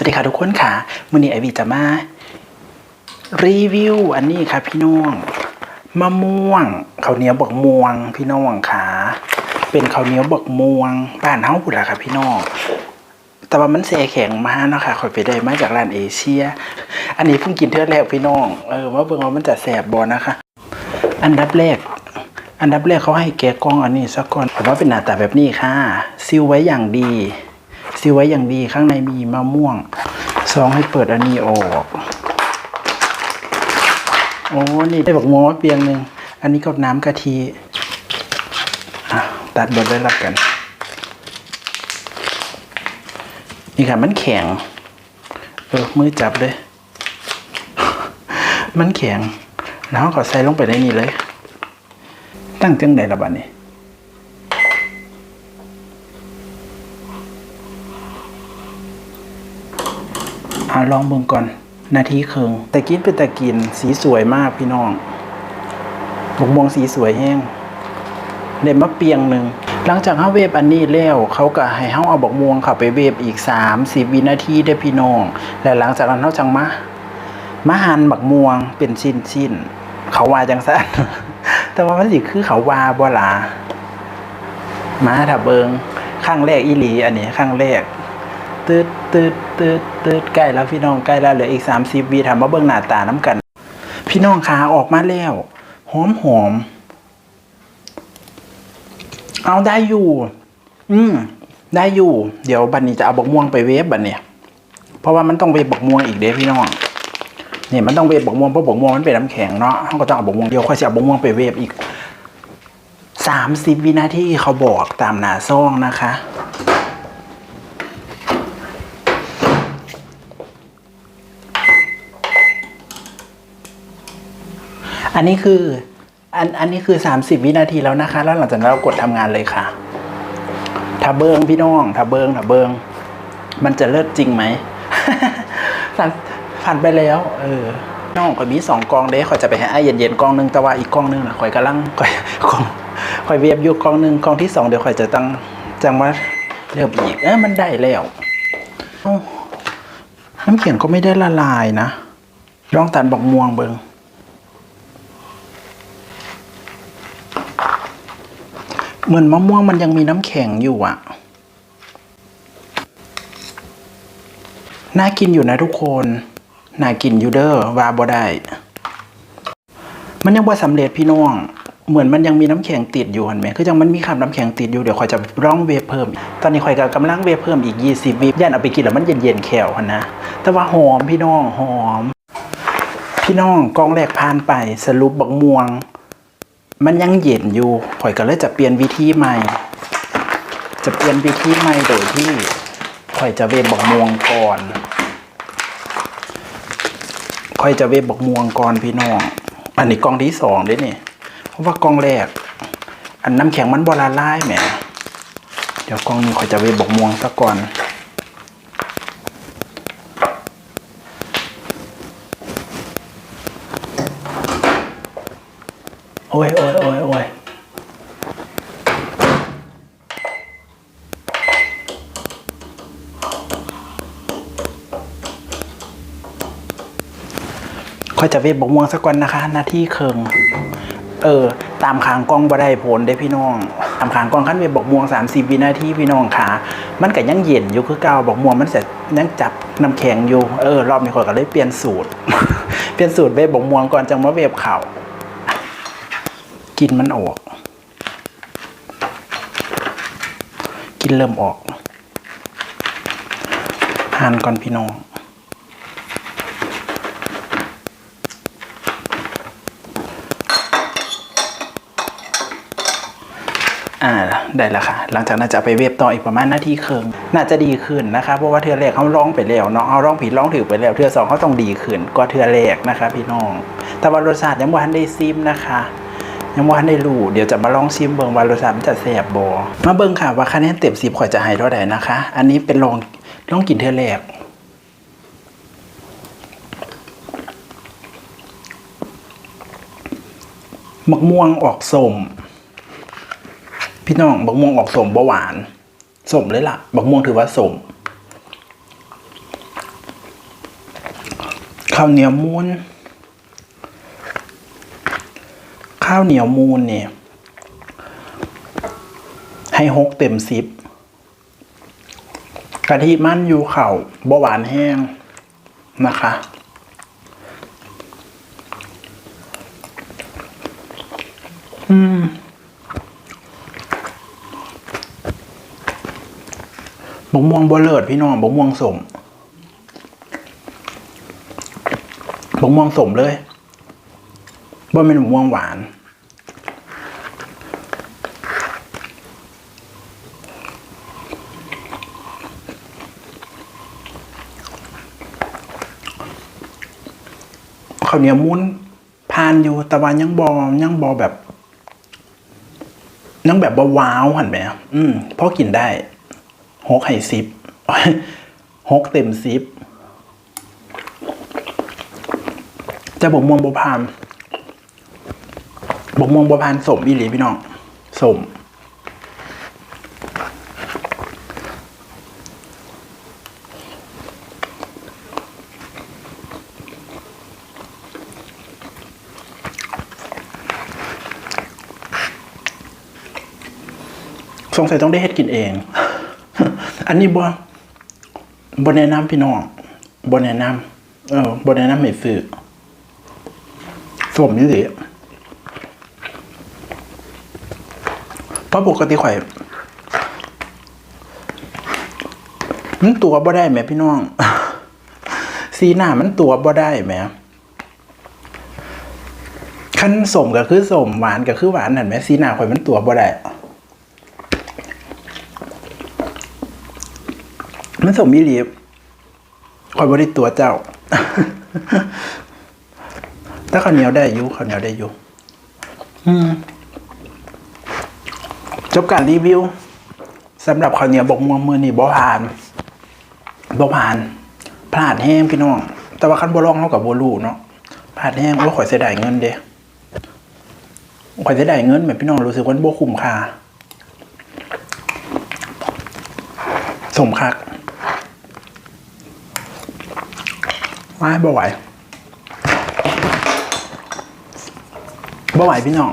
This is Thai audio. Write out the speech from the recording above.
วัสดีค่ะทุกคนค่ะมื่อนี้ไอวีจะมารีวิวอันนี้ค่ะพี่น้องมะม่วงข้าวเหนียวบักม่วงพี่น้องค่ะ เป็นข้าวเหนียวบักม่วงบ้านเฮาพุ่นล่ะค่ะพี่น้องแต่ว่ามันเสียแข็งมาเนะคะคอยไปได้มาจากร้านเอเชีย อันนี้เพิ่งกินเทื่อแรกพี่น้องเออว่าเบิ่งว่ามันจะแสบบ่นะคะ อันดับแรกอันดับแรกเขาให้แกะกล้องอันนี้สักก่อนผมว่าเป็นหน้าตาแบบนี้ค่ะซีลไว้อย่างดี ซีไว้อย่างดีข้างในมีมะม่วงซองให้เปิดอันนี้ออกโอ้นี่ได้บอกมอเปียงหนึ่งอันนี้ก็น้ำกะทิอะตัดบทได้รับกัน นี่ค่ะมันแข็ง เออ มือจับเลย มันแข็ง แล้วก็ใส่ลงไปในนี้เลย ตั้งจังใดละบัดนี้ อ่าลองเบิ่งก่อน นาทีครึ่งแต่กินเป็นตะกินสีสวยมากพี่น้องบกม่วงสีสวยแห้งเด็ดมะเปียงหนึ่งหลังจากเฮาเวฟอันนี้แล้วเขาก็ให้เฮาเอาบกม่วงเข้าไปเวฟอีกสามสิบวินาทีได้พี่น้อง และหลังจากนั้นเฮาจังมามาหั่นบักม่วงเป็นชิ้นชิ้นๆเขาว่าจังซั่นแต่ว่ามันสิคือเขาว่าบ่ล่ะมาถ้าเบิงครั้งแรกอีหลี อันนี้ครั้งแรก ตืดตืดตืดตืดใกล้แล้วพี่น้องใกล้แล้วเหลืออีกสามสิบวีทำมาเบิ่งหน้าตาน้ำกัน พี่น้องขาออกมาแล้วหอมหอมเอาได้อยู่ อืมได้อยู่ เดี๋ยวบันนี้จะเอาบกม่วงไปเวฟบันเนี่ย เพราะว่ามันต้องเวฟบกม่วงอีกเด้พี่น้องเนี่ยมันต้องเวฟบกม่วงเพราะบกม่วงมันเป็นน้ำแข็งเนาะเขาก็ต้องเอาบกม่วงเดียวค่อยจะเอาบกม่วงไปเวฟอีกสามสิบวินาทีเขาบอกตามหน้าซ่องนะคะ อันนี้คืออันอันนี้คือสามสิบวินาทีแล้วนะคะ แล้วหลังจากนั้นเรากดทำงานเลยค่ะถ้าเบิงพี่น้องถ้าเบิงถ้าเบิงมันจะเลิศจริงไหมผ่านไปแล้ว เออน้องก็มีสองกองเด้ข่อยจะไปให้ไอ้เย็นๆกองหนึงแต่ว่าอีกกองหนึงนะข่อยกำลังข่อยกองข่อยเวียบอยู่กองหนึงกองที่สองเดี๋ยวข่อยจะตั้งจังว่าเริ่มอีกเออมันได้แล้วเอ้าน้ำเขียนก็ไม่ได้ละลายนะลองตัดบอกม่วงเบิง เหมือนมะม่วงมันยังมีน้ำแข็งอยู่อะน่ากินอยู่นะทุกคน น่ากินอยู่เด้อวาบ่ได้ มันยังบ่สำเร็จพี่น้อง เหมือนมันยังมีน้ำแข็งติดอยู่เห็นไหมคือจังมันมีคำน้ำแข็งติดอยู่เดี๋ยวคอยจะร่องเวฟเพิ่ม ตอนนี้คอยกำลังเวฟเพิ่มอีก 20วิย่านเอาไปกินแล้วมันเย็นๆแขวนนะแต่ว่าหอมพี่น้องหอม พี่น้องกองแรกผ่านไปสรุปบักม่วง มันยังเย็นอยู่ข่อยก็เลยจะเปลี่ยนวิธีใหม่ จะเปลี่ยนวิธีใหม่โดยที่ข่อยจะเวฟบักม่วงก่อนข่อยจะเวฟบักม่วงก่อนพี่น้อง อันนี้กองที่สองเด้นี่ เพราะว่ากองแรก อันน้ำแข็งมันบอละลายแหม เดี๋ยวกองนี้ข่อยจะเวฟบักม่วงซะก่อน โอ้ยโอ้ยโอ้ยโอ้ยค่อยจะเวฟบกม่วงสักก่อนนะคะ หน้าที่เคิง เออ ตามขางกล้องบ่ได้ผลเด้พี่น้อง ตามขางกล้องขั้นเวฟบกม่วงสามสิบวินาทีพี่น้องค่ะมันก็ยังเย็นอยู่คือเก่าบกม่วงมันจะยังจับน้ำแข็งอยู่ เออ รอบนี้ข่อยก็เลยเปลี่ยนสูตร เปลี่ยนสูตรเวฟบกม่วงก่อนจังมาเวฟเข่า กินมันออก กินเริ่มออกหั่นก่อนพี่น้องอ่าได้แล้วค่ะ หลังจากนั้นจะไปเวฟต่ออีกประมาณนาทีครึ่งน่าจะดีขึ้นนะคะ เพราะว่าเทือแรกเขาร้องไปแล้วเนาะเอาร้องผิดร้องถือไปแล้วเทือสองเขาต้องดีขึ้นกว่าเทือแรกนะคะ พี่น้อง แต่ว่ารสชาติยังบ่ทันได้ซิมนะคะ ยังว่าได้รู้เดี๋ยวจะมาลองชิมเบิงว่ารสชาติมันจะแซ่บบอมาเบิงค่ะว่าคะแนนเต็มสิบข่อยจะให้เท่าไหร่นะคะ อันนี้เป็นลองลองกินเท่าแรกมะม่วงออกสมพี่น้องมะม่วงออกสมบาหวานสมเลยล่ะมะม่วงถือว่าสมข้าวเหนียวมูน ข้าวเหนียวมูนเนี่ย ให้หกเต็มสิบกะทิมันอยู่เข่าบหวานแห้งนะคะ อืม บกม่วงบเลิศพี่น้องบกม่วงสมบกม่วงสมเลยบ่เป็นบกม่วงหวาน ข้าวเหนียวมุ้นพานอยู่แต่ว่ายังบอยังบอแบบยังแบบบ่ว้าวหันไหมอืมพอกินได้หกไห่ซิปหกเต็มซิปจะบกม่วงบพานบกม่วงบพานสมอีหลีพี่น้องสม งสัยต้องได้เฮ็ดกินเอง อันนี้บ่บ่แนะนำพี่น้องบ่แนะนำเออบ่แนะนำให้ซื้อสมนี่สิเพราะปกติข่อยมันตัวบ่ได้แหมพี่น้อง สีหน้ามันตัวบ่ได้แหมคันสมก็คือสมหวานก็คือหวานนั่นแหมสีหน้าข่อยมันตัวบ่ได้ มันสมอีหลีคอยบริตัวเจ้า ถ้าข้าวเหนียวได้อยู่ข้าวเหนียวได้อยู่อืมจบการรีวิวสำหรับข้าวเหนียวบกม่วงมือนี่บ่ผ่านบ่ผ่านพลาดแห้งพี่น้อง แต่ว่าคันบ่ลองเท่ากับบ่รู้เนาะพลาดแห้งว่าข่อยเสียดายเงินเด้ข่อยเสียดายเงินแบบพี่น้องรู้สึกว่ามันบ่คุ้มค่าสมคัก ไม่บ่ไหวบ่ไหวพี่น้อง